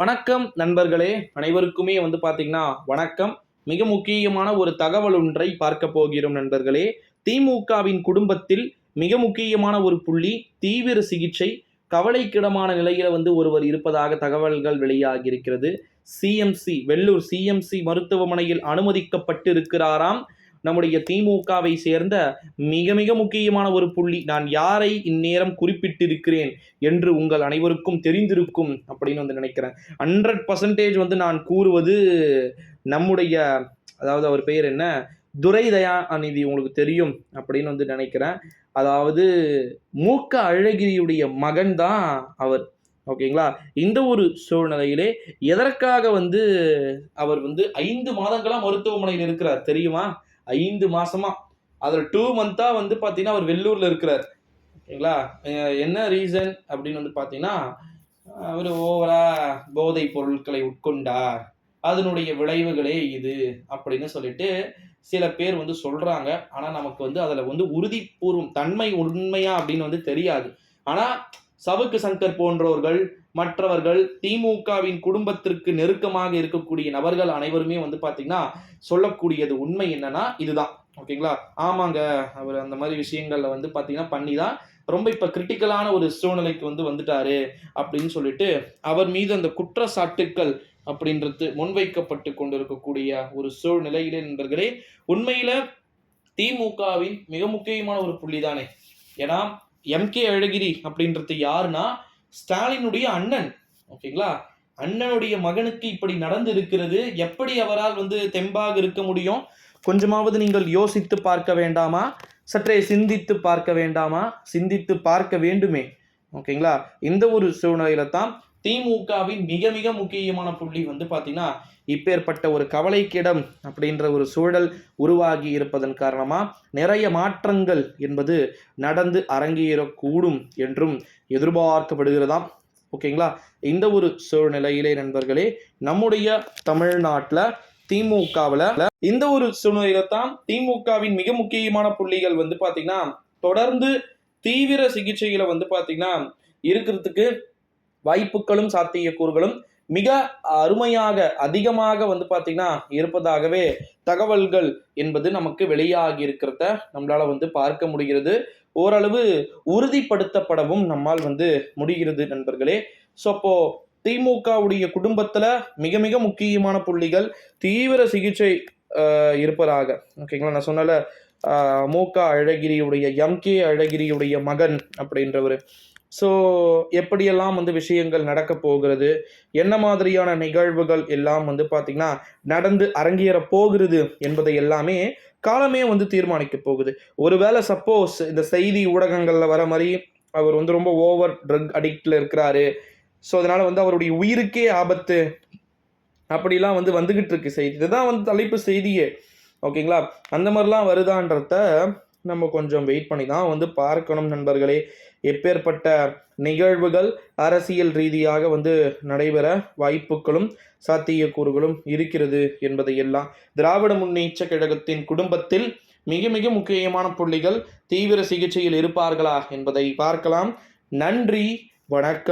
வணக்கம் நண்பர்களே. அனைவருக்குமே வந்து பார்த்தீங்கன்னா வணக்கம். மிக முக்கியமான ஒரு தகவல் ஒன்றை பார்க்க போகிறோம் நண்பர்களே. திமுகவின் குடும்பத்தில் மிக முக்கியமான ஒரு புள்ளி தீவிர சிகிச்சை. கவலைக்கிடமான நிலையில வந்து ஒருவர் இருப்பதாக தகவல்கள் வெளியாகி இருக்கிறது சிஎம்சி வெள்ளூர் சிஎம்சி மருத்துவமனையில் அனுமதிக்கப்பட்டிருக்கிறாராம். நம்முடைய திமுகவை சேர்ந்த மிக மிக முக்கியமான ஒரு புள்ளி. நான் யாரை இந்நேரம் குறிப்பிட்டிருக்கிறேன் என்று உங்கள் அனைவருக்கும் தெரிந்திருக்கும் அப்படின்னு வந்து நினைக்கிறேன். ஹண்ட்ரட் பர்சன்டேஜ் வந்து நான் கூறுவது நம்முடைய அதாவது அவர் பெயர் என்ன? துரை தயாநிதி உங்களுக்கு தெரியும் அப்படின்னு வந்து நினைக்கிறேன். அதாவது மூக்க அழகிரியுடைய மகன் தான் அவர். ஓகேங்களா? இந்த ஒரு சூழ்நிலையிலே எதற்காக வந்து அவர் வந்து ஐந்து மாதங்களா மருத்துவமனையில் இருக்கிறார் தெரியுமா? ஐந்து மாசமா. அதில் டூ மந்த்தா வந்து பார்த்தீங்கன்னா அவர் வெள்ளூர்ல இருக்கிறார். ஓகேங்களா என்ன ரீசன் அப்படின்னு வந்து பார்த்தீங்கன்னா அவர் ஓவரா போதை பொருட்களை உட்கொண்டார். அதனுடைய விளைவுகளே இது அப்படின்னு சொல்லிட்டு சில பேர் வந்து சொல்றாங்க. ஆனா நமக்கு வந்து அதுல வந்து உறுதிப்பூர்வம் தன்மை உண்மையா அப்படின்னு வந்து தெரியாது. ஆனா சவுக்கு சங்கர் போன்றவர்கள் மற்றவர்கள் திமுகவின் குடும்பத்திற்கு நெருக்கமாக இருக்கக்கூடிய நபர்கள் அனைவருமே வந்து பாத்தீங்கன்னா சொல்லக்கூடியது உண்மை என்னன்னா இதுதான். ஓகேங்களா? ஆமாங்க அவர் அந்த மாதிரி விஷயங்கள்ல வந்து பாத்தீங்கன்னா பண்ணி தான் ரொம்ப இப்ப கிரிட்டிக்கலான ஒரு சூழ்நிலைக்கு வந்து வந்துட்டாரு அப்படின்னு சொல்லிட்டு அவர் மீது அந்த குற்றச்சாட்டுக்கள் அப்படின்றது முன்வைக்கப்பட்டு கொண்டிருக்கக்கூடிய ஒரு சூழ்நிலையிலே நண்பர்களே உண்மையில திமுகவின் மிக முக்கியமான ஒரு புள்ளி தானே ஏன்னா எம்கே அழகிரி அப்படின்றது யாருன்னா ஸ்டாலினுடைய அண்ணன் ஓகேங்களா? அண்ணனுடைய மகனுக்கு இப்படி நடந்து இருக்கிறது எப்படி அவரால் வந்து தெம்பாக இருக்க முடியும்? கொஞ்சமாவது நீங்கள் யோசித்து பார்க்க வேண்டாமா? சற்றே சிந்தித்து பார்க்க வேண்டாமா? சிந்தித்து பார்க்க வேண்டுமே ஓகேங்களா? இந்த ஒரு சூழ்நிலையில தான் திமுகவின் மிக மிக முக்கியமான புள்ளி வந்து பார்த்தீங்கன்னா இப்பேற்பட்ட ஒரு கவலைக்கிடம் அப்படின்ற ஒரு சூழல் உருவாகி இருப்பதன் காரணமாக நிறைய மாற்றங்கள் என்பது நடந்து அரங்கேறக்கூடும் என்றும் எதிர்பார்க்கப்படுகிறதாம். ஓகேங்களா? இந்த ஒரு சூழ்நிலையிலே நண்பர்களே நம்முடைய தமிழ்நாட்டில் திமுகவில் இந்த ஒரு சூழ்நிலையில தான் திமுகவின் மிக முக்கியமான புள்ளிகள் வந்து பார்த்தீங்கன்னா தொடர்ந்து தீவிர சிகிச்சையில் வந்து பார்த்தீங்கன்னா இருக்கிறதுக்கு வாய்ப்புகளும் சாத்தியக்கூறுகளும் மிக அருமையாக அதிகமாக வந்து பார்த்தீங்கன்னா இருப்பதாகவே தகவல்கள் என்பது நமக்கு வெளியாகி இருக்கிறத நம்மளால் வந்து பார்க்க முடிகிறது. ஓரளவு உறுதிப்படுத்தப்படவும் நம்மால் வந்து முடிகிறது நண்பர்களே. ஸோ அப்போ திமுகவுடைய குடும்பத்தில் மிக மிக முக்கியமான புள்ளிகள் தீவிர சிகிச்சை இருப்பதாக. ஓகேங்களா? நான் சொன்னல க அழகிரியுடைய எம்கே அழகிரியுடைய மகன் அப்படின்றவர். ஸோ எப்படியெல்லாம் வந்து விஷயங்கள் நடக்க போகிறது? என்ன மாதிரியான நிகழ்வுகள் எல்லாம் வந்து பார்த்திங்கன்னா நடந்து அரங்கேற போகிறது என்பதை எல்லாமே காலமே வந்து தீர்மானிக்க போகுது. ஒருவேளை சப்போஸ் இந்த செய்தி ஊடகங்களில் வர மாதிரி அவர் வந்து ரொம்ப ஓவர் ட்ரக் அடிக்டில் இருக்கிறாரு. ஸோ அதனால் வந்து அவருடைய உயிருக்கே ஆபத்து. அப்படிலாம் வந்து வந்துகிட்டு இருக்கு செய்தி. இதுதான் வந்து தலைப்பு செய்தியே. ஓகேங்களா அந்த மாதிரிலாம் வருதான்றத நம்ம கொஞ்சம் வெயிட் பண்ணி தான் வந்து பார்க்கணும் நண்பர்களே. எப்பேற்பட்ட நிகழ்வுகள் அரசியல் ரீதியாக வந்து நடைபெற வாய்ப்புகளும் சாத்தியக்கூறுகளும் இருக்கிறது என்பதை எல்லாம் திராவிட முன்னேற்ற கழகத்தின் குடும்பத்தில் மிக மிக முக்கியமான புள்ளிகள் தீவிர சிகிச்சையில் இருப்பார்களா என்பதை பார்க்கலாம். நன்றி வணக்கம்.